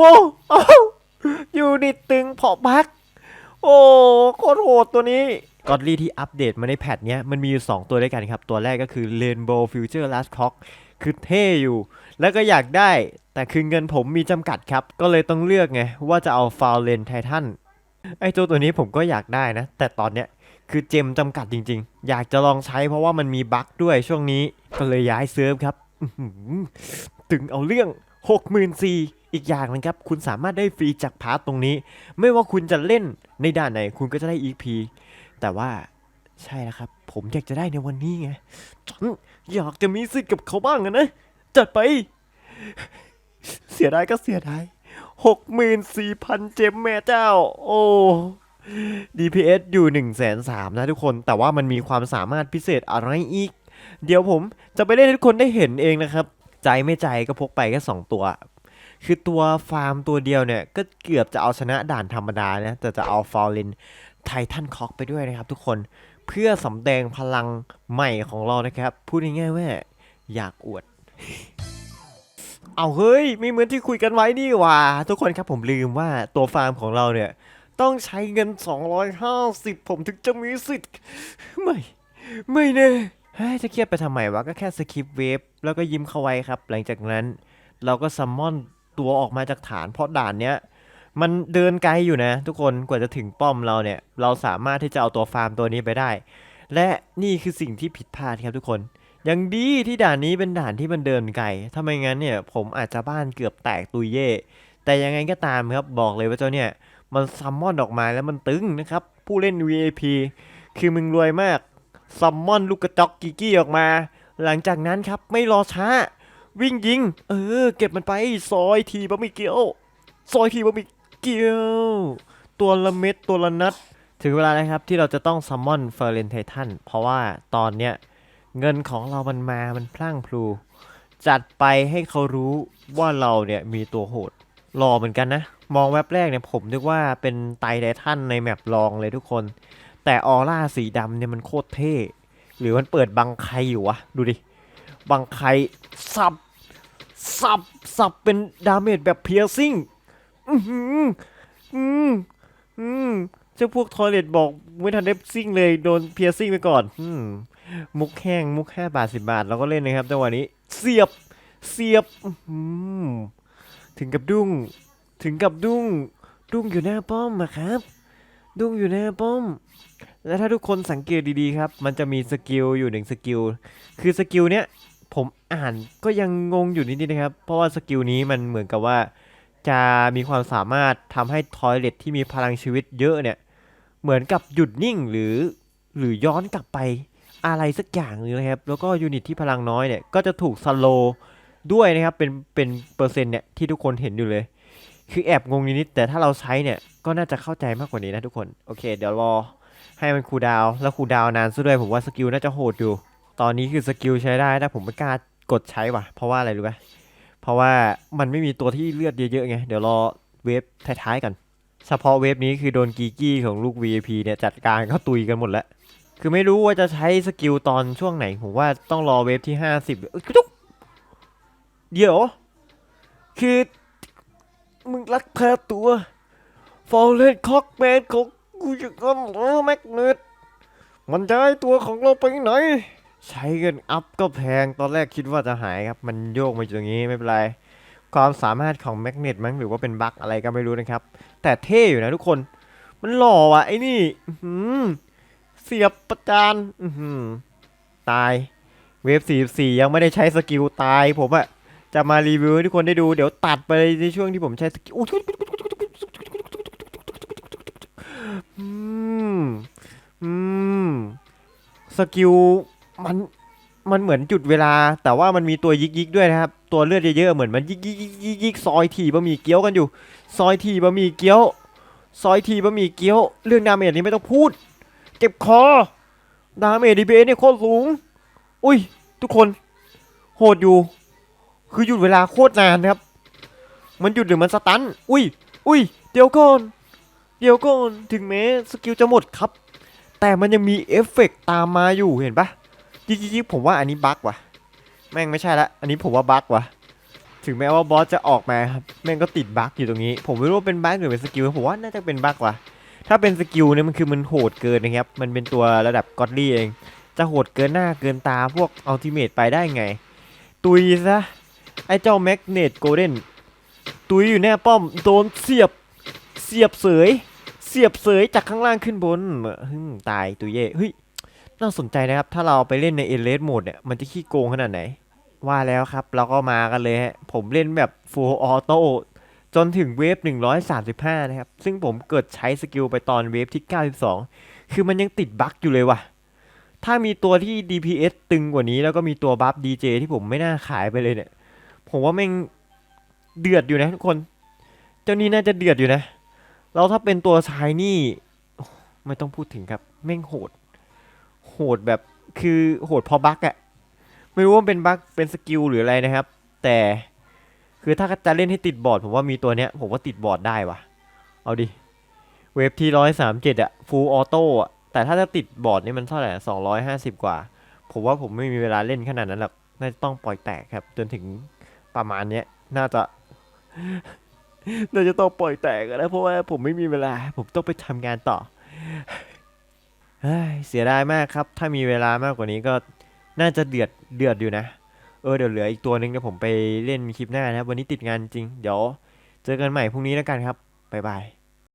ว้าวอ้าวยูนิตตึงเพาะพัก โอ้โคตรโหดตัวนี้กอดลี่ที่อัปเดตมาในแพทเนี้ยมันมีอยู่ 2 ตัวด้วยกันครับ ตัวแรกก็คือ Rainbow Future Last Cock คือเท่อยู่ แล้วก็อยากได้ แต่คือเงินผมมีจำกัดครับ ก็เลยต้องเลือกไง ว่าจะเอา f o u l e n Titan ไอ้ตัวตัวนี้ผมก็อยากได้นะ แต่ตอนเนี้ยคือเจมจำกัดจริง ๆ อยากจะลองใช้เพราะว่ามันมีบั๊กด้วยช่วงนี้ก็เลยย้ายเซิร์ฟครับอื้อหือตึงเอาเรื่อง 64,000 อีกอย่างนะครับคุณสามารถได้ฟรีจากพาร์ตตรงนี้ ไม่ว่าคุณจะเล่นในด่านไหน คุณก็จะได้ EP แต่ว่าใช่แล้วครับ ผมอยากจะได้ในวันนี้ไงฉันอยากจะมีสิทธิ์กับเขาบ้างนะจัดไป เสียดายก็เสียดายหกหมื่นสี่พันเจมแม่เจ้า โอ้ DPS อยู่1นึ่งแสนสามนะทุกคน แต่ว่ามันมีความสามารถพิเศษอะไรอีก เดี๋ยวผมจะไปเล่นให้ทุกคนได้เห็นเองนะครับ ใจไม่ใจก็พกไปแค่สองตัว คือตัวฟาร์มตัวเดียวเนี่ย ก็เกือบจะเอาชนะด่านธรรมดานะแต่จะเอาฟอลลินไททันคอกไปด้วยนะครับทุกคนเพื่อสำแดงพลังใหม่ของเรานะครับ พูดง่ายๆว่าอยากอวด เอาเฮ้ย ไม่เหมือนที่คุยกันไว้นี่ว่า ทุกคนครับผมลืมว่าตัวฟาร์มของเราเนี่ย ต้องใช้เงิน 250 ผมถึงจะมีสิทธิ์ ไม่ ไม่แน่ยจะเครียดไปทำไมวะ ก็แค่สคิปเวฟแล้วก็ยิ้มเข้าไว้ครับ หลังจากนั้นเราก็ซัมมอน ตัวออกมาจากฐานเพราะด่านเนี้ยมันเดินไกลอยู่นะ ทุกคนกว่าจะถึงป้อมเราเนี่ย เราสามารถที่จะเอาตัวฟาร์มตัวนี้ไปได้ และนี่คือสิ่งที่ผิดพลาดครับทุกคนยังดีที่ด่านนี้เป็นด่านที่มันเดินไกลถ้าไม่งั้นเนี่ยผมอาจจะบ้านเกือบแตกตุยเย่ แต่ยังไงก็ตามครับบอกเลยว่าเจ้าเนี่ย มันซัมมอนออกมาแล้วมันตึงนะครับ ผู้เล่น VIP คือมึงรวยมากซัมมอนลูกกระจอกกิกกี้ออกมา หลังจากนั้นครับไม่รอช้า วิ่งยิง เออ เก็บมันไปซอยทีบะหมี่เกี๊ยวซอยทีบะหมี่เกี๊ยว ตัวละเม็ดตัวละนัด ถึงเวลาแล้วครับที่เราจะต้องซัมมอนเฟอร์เรนไททันเพราะว่าตอนเนี้ยเงินของเรามันมามันพลั่งพลู จัดไปให้เขารู้ว่าเราเนี่ยมีตัวโหดรอเหมือนกันนะ มองแวบแรกเนี่ยผมนึกว่าเป็นไตไททันในแมปลองเลยทุกคน แต่ออร่าสีดำเนี่ยมันโคตรเท่ หรือมันเปิดบังไครอยู่วะ ดูดิ บังไคสับสับสับเป็นดาเมจแบบเพียร์ซิ่งอือหืออืมอืมเจ้าพวกทอยเลตบอกไม่ทันได้ซิ่งเลยโดนเพียร์ซิ่งไปก่อนอืมมุกแห้งมุกแค่บาทสิบาทเราก็เล่นนะครับจังหวะนี้เสียบเสียบอื้อหือถึงกับดุ้ง ถึงกับดุ้ง ดุ้งอยู่หน้าป้อมอะครับ ดุ้งอยู่หน้าป้อม และถ้าทุกคนสังเกตดีๆครับ มันจะมีสกิลอยู่หนึ่งสกิล คือสกิลเนี้ย ผมอ่านก็ยังงงอยู่นิดๆนะครับ เพราะว่าสกิลนี้มันเหมือนกับว่า จะมีความสามารถทำให้ทอยเลตที่มีพลังชีวิตเยอะเนี่ย เหมือนกับหยุดนิ่งหรือหรือย้อนกลับไปอะไรสักอย่างนึงนะครับ แล้วก็ยูนิตที่พลังน้อยเนี่ยก็จะถูกสโลด้วยนะครับ เป็นเป็นเปอร์เซ็นต์เนี่ยที่ทุกคนเห็นอยู่เลย คือแอบงงนิดแต่ถ้าเราใช้เนี่ยก็น่าจะเข้าใจมากกว่านี้นะทุกคน โอเค เดี๋ยวรอให้มันคูดาว แล้วคูดาวนานซะด้วยผมว่าสกิลน่าจะโหดอยู่ ตอนนี้คือสกิลใช้ได้แต่ผมไม่กล้ากดใช้ว่ะ เพราะว่าอะไรรู้ไหมเพราะว่ามันไม่มีตัวที่เลือดเยอะๆไง เดี๋ยวรอเวฟท้ายๆกันเฉพาะเวฟนี้คือโดนกีกี้ของลูก VIP เนี่ยจัดการเขาตุยกันหมดแล้ว คือไม่รู้ว่าจะใช้สกิลตอนช่วงไหน ผมว่าต้องรอเวฟที่ 50เอ้ยจุ๊บเดี๋ยว คือ มึงรักแพาตัวฟอลเลนคอกแมนของกูจะก้อนโอ้แม็กเนตมันจะให้ตัวของเราไปไหน ใช้เงินอัพก็แพง ตอนแรกคิดว่าจะหายครับ มันโยกมาอยู่ตรงนี้ไม่เป็นไร ความสามารถของแมกเนตมั้งหรือว่าเป็นบั๊กอะไรก็ไม่รู้นะครับ แต่เท่อยู่นะทุกคน มันหล่อว่ะไอ้นี่เสียบประจานตาย เวฟ 44 ยังไม่ได้ใช้สกิลตายผมอะจะมารีวิวให้ทุกคนได้ดู เดี๋ยวตัดไปในช่วงที่ผมใช้สกิลอืมอืมสกิล มันมันเหมือนจุดเวลา แต่ว่ามันมีตัวยิกยิกด้วยนะครับ ตัวเลือดเยอะๆเหมือนมันยิกยิกยิกยิกยิกซอยทีบะหมี่เกี๊ยวกันอยู่ ซอยทีบะหมี่เกี๊ยว ซอยทีบะหมี่เกี๊ยว เรื่องดาเมจนี้ไม่ต้องพูด เจ็บคอ ดาเมจดีเบเนี่ยโคตรสูง อุ้ย ทุกคน โหดอยู่ คือหยุดเวลาโคตรนานครับ มันหยุดหรือมันสตัน อุ้ย อุ้ย เดี๋ยวก่อน เดี๋ยวก่อน ถึงแม้สกิลจะหมดครับ แต่มันยังมีเอฟเฟกต์ตามมาอยู่เห็นปะ ยิกยิกผมว่าอันนี้บั๊กว่ะ แม่งไม่ใช่ละ อันนี้ผมว่าบั๊กว่ะ ถึงแม้ว่าบอสจะออกมาครับ แม่งก็ติดบั๊กอยู่ตรงนี้ ผมไม่รู้ว่าเป็นบั๊กหรือเป็นสกิล ผมว่าน่าจะเป็นบั๊กว่ะ ถ้าเป็นสกิลเนี่ยมันคือมันโหดเกินนะครับ มันเป็นตัวระดับก็อดลี่เอง จะโหดเกินหน้าเกินตาพวกอัลติเมทไปได้ไง ตุยซะ ไอ้เจ้าแมกเนตโกลเด้น ตุยอยู่แน่ป้อม โดนเสียบ เสียบเสย เสียบเสยจากข้างล่างขึ้นบนตายตุยเย่เฮ้ย น่าสนใจนะครับ ถ้าเราไปเล่นในเอเลสโหมดเนี่ย มันจะขี้โกงขนาดไหน ว่าแล้วครับ เราก็มากันเลยฮะ ผมเล่นแบบ full auto จนถึงเวฟ 135 นะครับ ซึ่งผมเกิดใช้สกิลไปตอนเวฟที่ 92 คือมันยังติดบั๊กอยู่เลยว่ะ ถ้ามีตัวที่ DPS ตึงกว่านี้แล้วก็มีตัวบัฟ DJ ที่ผมไม่น่าขายไปเลยเนี่ย ผมว่าแม่งเดือดอยู่นะทุกคน เจ้านี้น่าจะเดือดอยู่นะแล้วถ้าเป็นตัวชายนี่ ไม่ต้องพูดถึงครับ แม่งโหด โหดแบบคือโหดพอบั๊กอะไม่รู้ว่าเป็นบั๊กเป็นสกิลหรืออะไรนะครับ แต่คือถ้าจะเล่นให้ติดบอร์ดผมว่ามีตัวเนี้ย ผมว่าติดบอร์ดได้วะเอาดิ เวฟที่ร้อยสามเจ็ดอะฟูลออโต้อะแต่ถ้าจะติดบอร์ดนี่มันเท่าไหร่สองร้อยห้าสิบกว่า ผมว่าผมไม่มีเวลาเล่นขนาดนั้นหรอกน่าจะต้องปล่อยแตกครับ จนถึงประมาณเนี้ย น่าจะน่าจะต้องปล่อยแตกอะนะเพราะว่าผมไม่มีเวลา ผมต้องไปทำงานต่อ เฮ้ยเสียดายมากครับ ถ้ามีเวลามากกว่านี้ก็น่าจะเดือดเดือดอยู่นะ เออเดี๋ยวเหลืออีกตัวหนึ่งเดี๋ยวผมไปเล่นคลิปหน้านะครับ วันนี้ติดงานจริง เดี๋ยว เจอกันใหม่พรุ่งนี้แล้วกันครับบ๊ายบาย